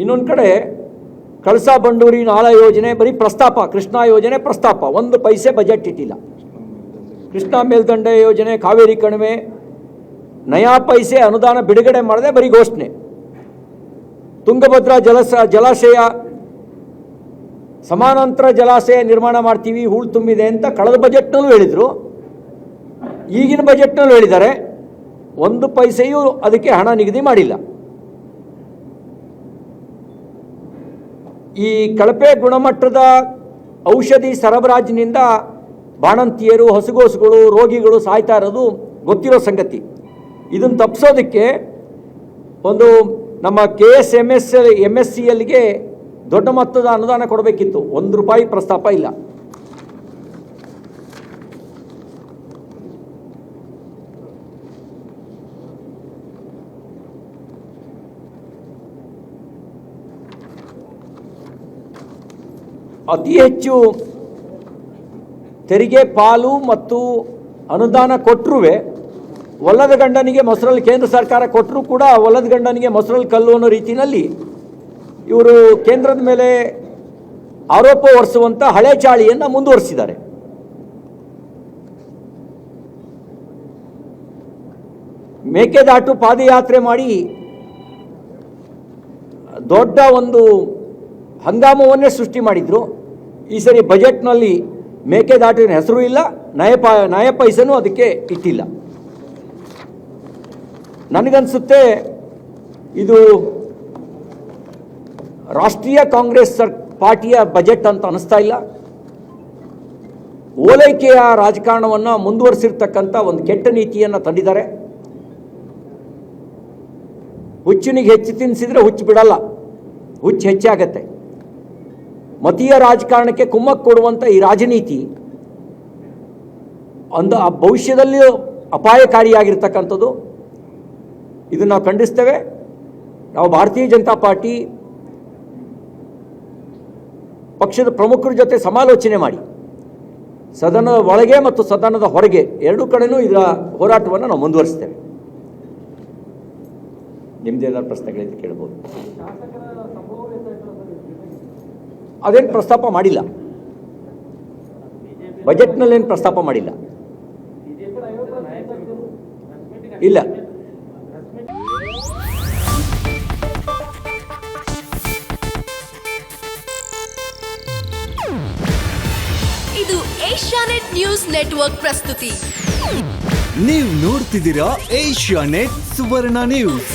ಇನ್ನೊಂದು ಕಡೆ ಕಳಸಾ ಬಂಡೂರಿ ನಾಳ ಯೋಜನೆ, ಬರೀ ಪ್ರಸ್ತಾಪ, ಕೃಷ್ಣಾ ಯೋಜನೆ ಪ್ರಸ್ತಾಪ. ಒಂದು ಪೈಸೆ ಬಜೆಟ್ ಇಟ್ಟಿಲ್ಲ. ಕೃಷ್ಣಾ ಮೇಲ್ದಂಡೆ ಯೋಜನೆ, ಕಾವೇರಿ ಕಣಿವೆ, ನಯಾ ಪೈಸೆ ಅನುದಾನ ಬಿಡುಗಡೆ ಮಾಡದೆ ಬರೀ ಘೋಷಣೆ. ತುಂಗಭದ್ರಾ ಜಲಸ, ಜಲಾಶಯ, ಸಮಾನಾಂತರ ಜಲಾಶಯ ನಿರ್ಮಾಣ ಮಾಡ್ತೀವಿ, ಹೂಳು ತುಂಬಿದೆ ಅಂತ ಕಳೆದ ಬಜೆಟ್ನಲ್ಲೂ ಹೇಳಿದರು. ಈಗಿನ ಬಜೆಟ್ನಲ್ಲೂ ಹೇಳಿದ್ದಾರೆ. ಒಂದು ಪೈಸೆಯೂ ಅದಕ್ಕೆ ಹಣ ನಿಗದಿ ಮಾಡಿಲ್ಲ. ಈ ಕಳಪೆ ಗುಣಮಟ್ಟದ ಔಷಧಿ ಸರಬರಾಜಿನಿಂದ ಬಾಣಂತಿಯರು, ಹಸುಗೋಸುಗಳು, ರೋಗಿಗಳು ಸಾಯ್ತಾ ಇರೋದು ಗೊತ್ತಿರೋ ಸಂಗತಿ. ಇದನ್ನು ತಪ್ಪಿಸೋದಕ್ಕೆ ಒಂದು ನಮ್ಮ K S M S M S C ಎಲ್ಗೆ ದೊಡ್ಡ ಮೊತ್ತದ ಅನುದಾನ ಕೊಡಬೇಕಿತ್ತು. ಒಂದು ರೂಪಾಯಿ ಪ್ರಸ್ತಾಪ ಇಲ್ಲ. ಅತಿ ಹೆಚ್ಚು ತೆರಿಗೆ ಪಾಲು ಮತ್ತು ಅನುದಾನ ಕೊಟ್ಟರೂ ಒಲ್ಲದ ಗಂಡನಿಗೆ ಮೊಸರಲ್ಲಿ ಕೇಂದ್ರ ಸರ್ಕಾರ ಕೊಟ್ಟರೂ ಕೂಡ ಒಲ್ಲದ ಗಂಡನಿಗೆ ಮೊಸರಲ್ಲಿ ಕಲ್ಲು ಅನ್ನೋ ರೀತಿಯಲ್ಲಿ ಇವರು ಕೇಂದ್ರದ ಮೇಲೆ ಆರೋಪ ಹೊರಿಸುವಂಥ ಹಳೆ ಚಾಳಿಯನ್ನು ಮುಂದುವರಿಸಿದ್ದಾರೆ. ಮೇಕೆದಾಟು ಪಾದಯಾತ್ರೆ ಮಾಡಿ ದೊಡ್ಡ ಒಂದು ಹಂಗಾಮವನ್ನೇ ಸೃಷ್ಟಿ ಮಾಡಿದ್ರು. ಈ ಸರಿ ಬಜೆಟ್ನಲ್ಲಿ ಮೇಕೆದಾಟಿನ ಹೆಸರು ಇಲ್ಲ, ನಯಪ ನಯ ಪೈಸನೂ ಅದಕ್ಕೆ ಇಟ್ಟಿಲ್ಲ. ನನಗನ್ಸುತ್ತೆ ಇದು ರಾಷ್ಟ್ರೀಯ ಕಾಂಗ್ರೆಸ್ ಸರ್, ಪಾರ್ಟಿಯ ಬಜೆಟ್ ಅಂತ ಅನಿಸ್ತಾ ಇಲ್ಲ. ಓಲೈಕೆಯ ರಾಜಕಾರಣವನ್ನು ಮುಂದುವರಿಸಿರ್ತಕ್ಕಂಥ ಒಂದು ಕೆಟ್ಟ ನೀತಿಯನ್ನು ತಂದಿದ್ದಾರೆ. ಹುಚ್ಚಿನಿಗೆ ಹೆಚ್ಚು ತಿನ್ನಿಸಿದರೆ ಹುಚ್ಚು ಬಿಡಲ್ಲ, ಹುಚ್ಚು ಹೆಚ್ಚಾಗತ್ತೆ. ಮತೀಯ ರಾಜಕಾರಣಕ್ಕೆ ಕುಮ್ಮಕ್ಕು ಕೊಡುವಂಥ ಈ ರಾಜನೀತಿ ಒಂದು ಆ ಭವಿಷ್ಯದಲ್ಲಿ ಅಪಾಯಕಾರಿಯಾಗಿರ್ತಕ್ಕಂಥದ್ದು. ಇದನ್ನು ನಾವು ಖಂಡಿಸ್ತೇವೆ. ನಾವು ಭಾರತೀಯ ಜನತಾ ಪಾರ್ಟಿ ಪಕ್ಷದ ಪ್ರಮುಖರ ಜೊತೆ ಸಮಾಲೋಚನೆ ಮಾಡಿ. ಸದನದ ಒಳಗೆ ಮತ್ತು ಸದನದ ಹೊರಗೆ ಎರಡೂ ಕಡೆನೂ ಇದರ ಹೋರಾಟವನ್ನು ನಾವು ಮುಂದುವರಿಸ್ತೇವೆ. ನಿಮ್ದೇನಾದ್ರು ಪ್ರಶ್ನೆಗಳಿಂದ ಕೇಳ್ಬೋದು. ಅದೇನು ಪ್ರಸ್ತಾಪ ಮಾಡಿಲ್ಲ. ಬಜೆಟ್ನಲ್ಲೇನು ಪ್ರಸ್ತಾಪ ಮಾಡಿಲ್ಲ. ಇಲ್ಲ. ಇದು ಏಷ್ಯಾನೆಟ್ ನ್ಯೂಸ್ ನೆಟ್ವರ್ಕ್ ಪ್ರಸ್ತುತಿ. ನೀವು ನೋಡ್ತಿದ್ದೀರಾ ಏಷ್ಯಾ ನೆಟ್ ಸುವರ್ಣ ನ್ಯೂಸ್.